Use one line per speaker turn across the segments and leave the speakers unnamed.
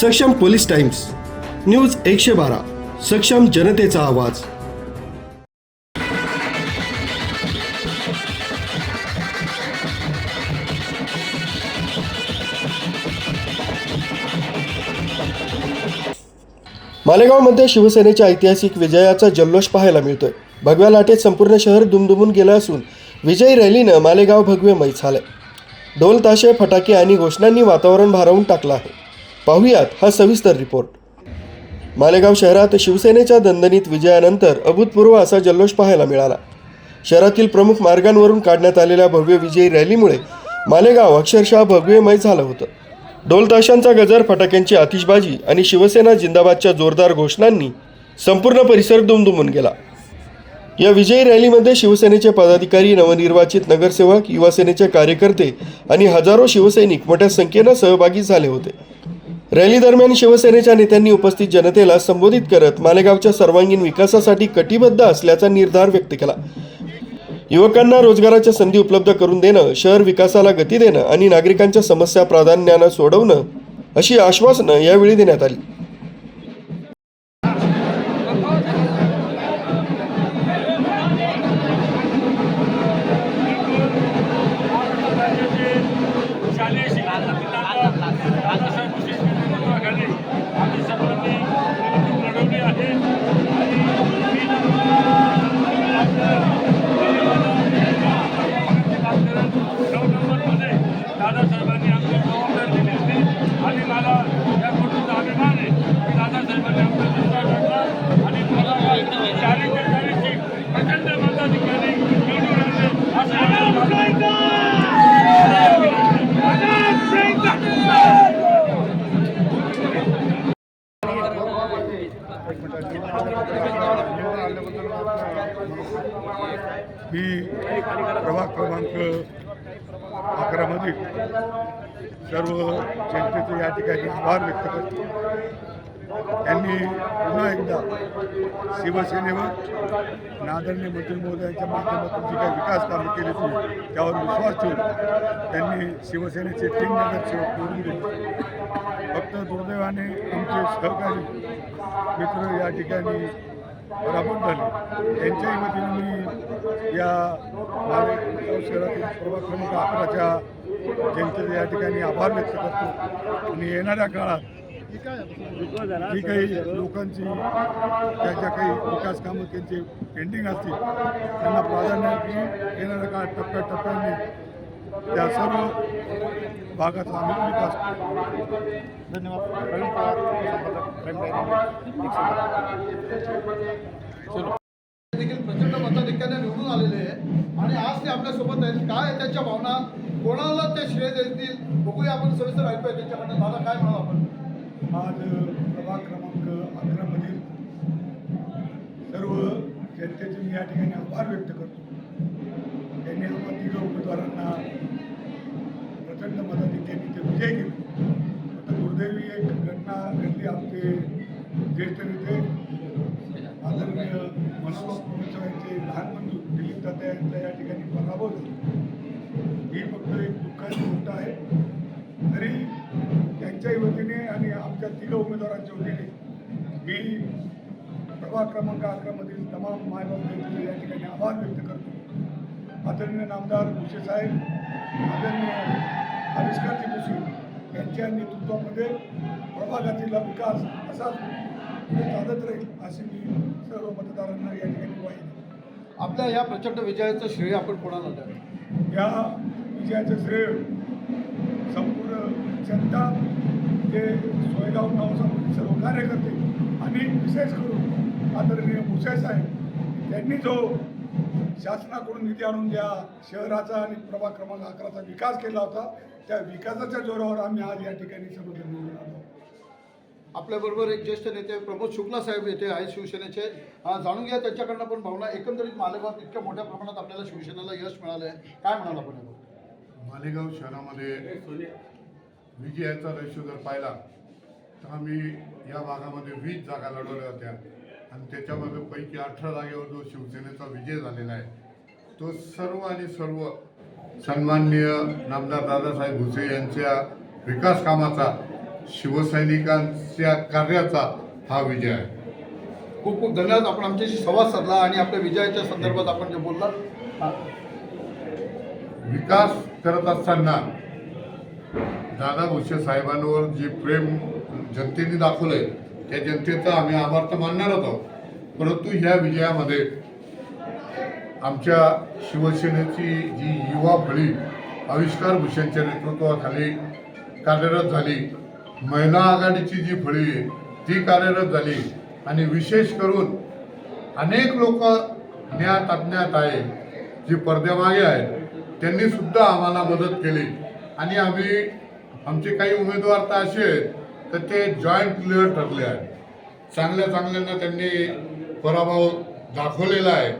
सक्षम police times news एकशे बारा सक्षम जनतेचा आवाज. मालेगावमध्ये शिवसेनेच्या ऐतिहासिक विजयाचा जल्लोष पाहायला मिळतोय. भगव्या लाटेत संपूर्ण शहर दुमदुमून गेलं असून विजयी रॅलीनं मालेगाव भगवेमय झालंय. ढोल ताशे फटाके आणि घोषणांनी वातावरण भारावून टाकलं आहे. पाहुयात हा सविस्तर रिपोर्ट. मालेगाव शहरात शिवसेनेच्या दणदणीत विजयानंतर अभूतपूर्व असा जल्लोष पाहायला मिळाला. शहरातील प्रमुख मार्गांवरून काढण्यात आलेल्या भव्य विजयी रॅलीमुळे मालेगाव अक्षरशः भव्यमय झालं होतं. ढोलताशांचा गजर फटाक्यांची आतिषबाजी आणि शिवसेना जिंदाबादच्या जोरदार घोषणांनी संपूर्ण परिसर दुमदुमून गेला. या विजयी रॅलीमध्ये शिवसेनेचे पदाधिकारी नवनिर्वाचित नगरसेवक युवासेनेचे कार्यकर्ते आणि हजारो शिवसैनिक मोठ्या संख्येनं सहभागी झाले होते. रॅली दरम्यान शिवसेनेच्या नेत्यांनी उपस्थित जनतेला संबोधित करत मालेगावच्या सर्वांगीण विकासासाठी कटिबद्ध असल्याचा निर्धार व्यक्त केला. युवकांना रोजगाराच्या संधी उपलब्ध करून देणं शहर विकासाला गती देणं आणि नागरिकांच्या समस्या प्राधान्यानं सोडवणं अशी आश्वासनं यावेळी देण्यात आली.
सर्व जनतेचे या ठिकाणी आभार व्यक्त करतो. त्यांनी पुन्हा एकदा शिवसेनेवर नादरणी मंत्री महोदयांच्या माध्यमातून जी काही विकास कामं केली होती त्यावर विश्वास ठेवून त्यांनी शिवसेनेचे तीन नगरसेवक निवडून दिले. फक्त दुर्दैवाने आमचे सहकारी मित्र या ठिकाणी पराभूत झाले. त्यांच्याही वतीने मी या शहरातील प्रभाग क्रमांक अकराच्या जनतेचे या ठिकाणी आभार व्यक्त करतो. आणि येणाऱ्या काळात जी काही लोकांची त्या ज्या काही विकास कामं त्यांचे पेंडिंग असतील त्यांना प्राधान्य देऊन येणाऱ्या काळात टप्प्याटप्प्याने त्या सर्व भागाचा आम्ही विकास.
धन्यवाद.
देखील प्रचंड मताधिक्याने निवडून आलेले आहे आणि आज ते आपल्यासोबत आहेत. काय आहे त्यांच्या भावना? कोणाला ते श्रेय देतील बघूया आपण सविस्तर ऐकूया त्यांच्याकडनं. दादा काय म्हणाल आपण?
आज प्रभाग क्रमांक अकरामधील सर्व जनतेचे मी या ठिकाणी आभार व्यक्त करतो. त्यांनी आपण तिघ उमेदवारांना प्रचंड मताधिक्यांनी ते विजय केले. आता दुर्दैवी एक घटना घडली आमचे ज्येष्ठ नेते आदरणीय मनोबा यांचे लहान बंधू दिलीप दादा यांचा या ठिकाणी पराभव झाला. गोष्ट आहे. तरी त्यांच्याही वतीने आणि आमच्या तिघ उमेदवारांच्या वतीने मी प्रभाग क्रमांक अकरामधील तमाम मायबाप या ठिकाणी आभार व्यक्त करतो. आदरणीय नामदार भुसे साहेब आदरणीय आविष्कारजी भुसे यांच्या नेतृत्वामध्ये प्रभागातील विकास असाच चालत राहील अशी मी सर्व मतदारांना या ठिकाणी देतो.
आपल्या या प्रचंड विजयाचं श्रेय आपण कोणाला द्याल?
या विजयाचं श्रेय संपूर्ण जनता ते सोयगाव गावसमोरील सर्व कार्यकर्ते आणि विशेष करून आदरणीय मुसे साहेब त्यांनी जो शासनाकडून निधी आणून ज्या शहराचा आणि प्रभाग क्रमांक अकराचा विकास केला होता त्या विकासाच्या जोरावर आम्ही आज या ठिकाणी सर्वजण निवडून आलो
आपल्याबरोबर एक ज्येष्ठ नेते प्रमोद शुक्ला साहेब येथे आहे शिवसेनेचे. जाणून घ्या त्यांच्याकडनं पण भावना एकंदरीत मालेगाव इतक्या मोठ्या प्रमाणात आपल्याला शिवसेनेला यश मिळालं आहे काय म्हणाल आपण
मालेगाव शहरामध्ये विजयाचा रेशो जर पाहिला तर आम्ही या भागामध्ये वीस जागा लढवल्या होत्या. आणि त्याच्यामध्ये पैकी अठरा जागेवर जो शिवसेनेचा विजय झालेला आहे तो सर्व आणि सर्व सन्माननीय नामदार दादासाहेब भुसे यांच्या विकास कामाचा शिवसैनिकांच्या कार्याचा हा विजय आहे.
खूप खूप धन्यवाद. आपण आमच्याशी संवाद साधला आणि आपल्या विजयाच्या संदर्भात आपण जे बोललात.
विकास करत असताना दादा भुसे साहेबांवर जे प्रेम जनतेने दाखवलंय त्या जनतेचा आम्ही आभार तर मानणारच आहोत. परंतु ह्या विजयामध्ये आमच्या शिवसेनेची जी युवा फळी आविष्कार भूषणच्या नेतृत्वाखाली कार्यरत झाली महिला आघाडीची जी फळी आहे ती कार्यरत झाली. आणि विशेष करून अनेक लोक ज्ञात अज्ञात आहे जी पडद्यामागे आहेत. त्यांनी सुद्धा आम्हाला मदत केली. आणि आम्ही आमचे काही उमेदवार तर असे आहेत तर ते जॉईंट प्लेअर ठरले आहेत. चांगल्या चांगल्यांना त्यांनी पराभव दाखवलेला आहे.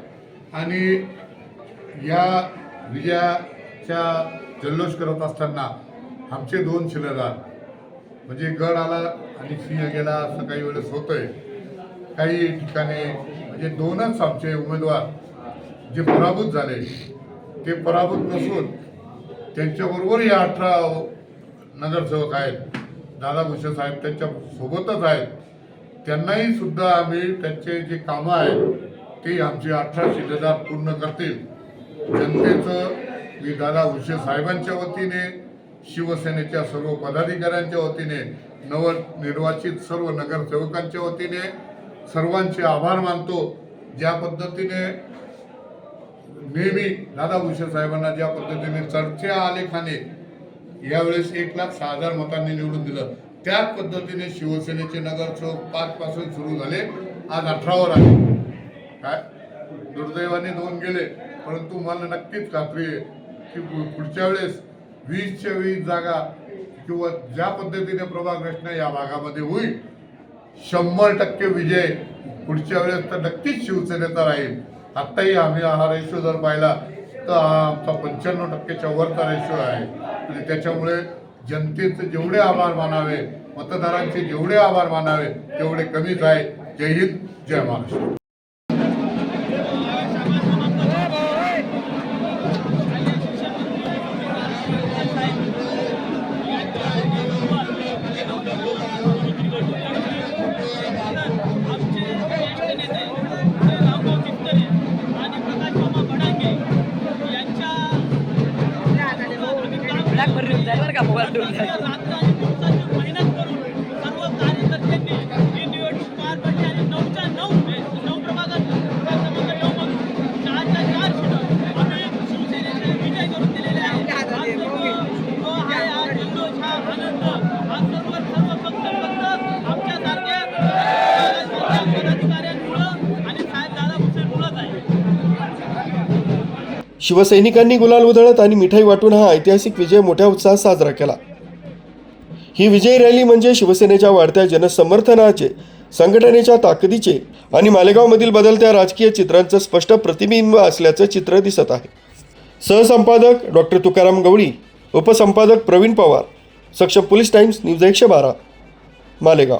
आणि या विजयाच्या जल्लोष करत असताना आमचे दोन शिलेदार म्हणजे गड आला आणि सिंह गेला असं काही वेळेस होतंय. काही ठिकाणी म्हणजे दोनच आमचे उमेदवार जे पराभूत झाले. ते पराभूत नसून त्यांच्याबरोबर या अठरा नगरसेवक आहेत. दादा भुसे साहेब त्यांच्या सोबतच आहेत. त्यांनाही सुद्धा आम्ही त्यांचे जे कामं आहेत ते आमचे अठरा शिलेदार पूर्ण करतील. जनतेचं मी दादा भुसे साहेबांच्या वतीने शिवसेनेच्या सर्व पदाधिकाऱ्यांच्या वतीने नवनिर्वाचित सर्व नगरसेवकांच्या वतीने सर्वांचे आभार मानतो. ज्या पद्धतीने नेहमी दादा भुसे साहेबांना ज्या पद्धतीने चर्चा आलेखाने यावेळेस एक लाख सहा हजार मतांनी निवडून दिलं. त्याच पद्धतीने शिवसेनेचे नगरसेवक पाच पासून सुरू झाले. आज अठरावर आले काय? दुर्दैवाने दोन गेले परंतु मला नक्कीच खात्री आहे की पुढच्या वेळेस वीसच्या वीस जागा किंवा ज्या पद्धतीने प्रभाग रचना या भागामध्ये होईल शंभर टक्के विजय पुढच्या वेळेस तर नक्कीच शिवसेनेचा राहील. आत्ताही आम्ही हा रेशो जर पाहिला तर हा आमचा पंच्याण्णव टक्केच्या वरचा रेशो आहे. आणि त्याच्यामुळे जनतेचे जेवढे आभार मानावे मतदारांचे जेवढे आभार मानावे तेवढे कमीच आहे. जय हिंद जय महाराष्ट्र.
आहे.
शिवसैनिकांनी गुलाल उधळत आणि मिठाई वाटून हा ऐतिहासिक विजय मोठ्या उत्साहात साजरा केला. ही विजयी रॅली म्हणजे शिवसेनेच्या वाढत्या जनसमर्थनाचे संघटनेच्या ताकदीचे आणि मालेगावमधील बदलत्या राजकीय चित्रांचं स्पष्ट प्रतिबिंब असल्याचं चित्र दिसत आहे. सहसंपादक डॉक्टर तुकाराम गवळी उपसंपादक Pravin Pawar Saksham police times news एकशे बारा मालेगाव.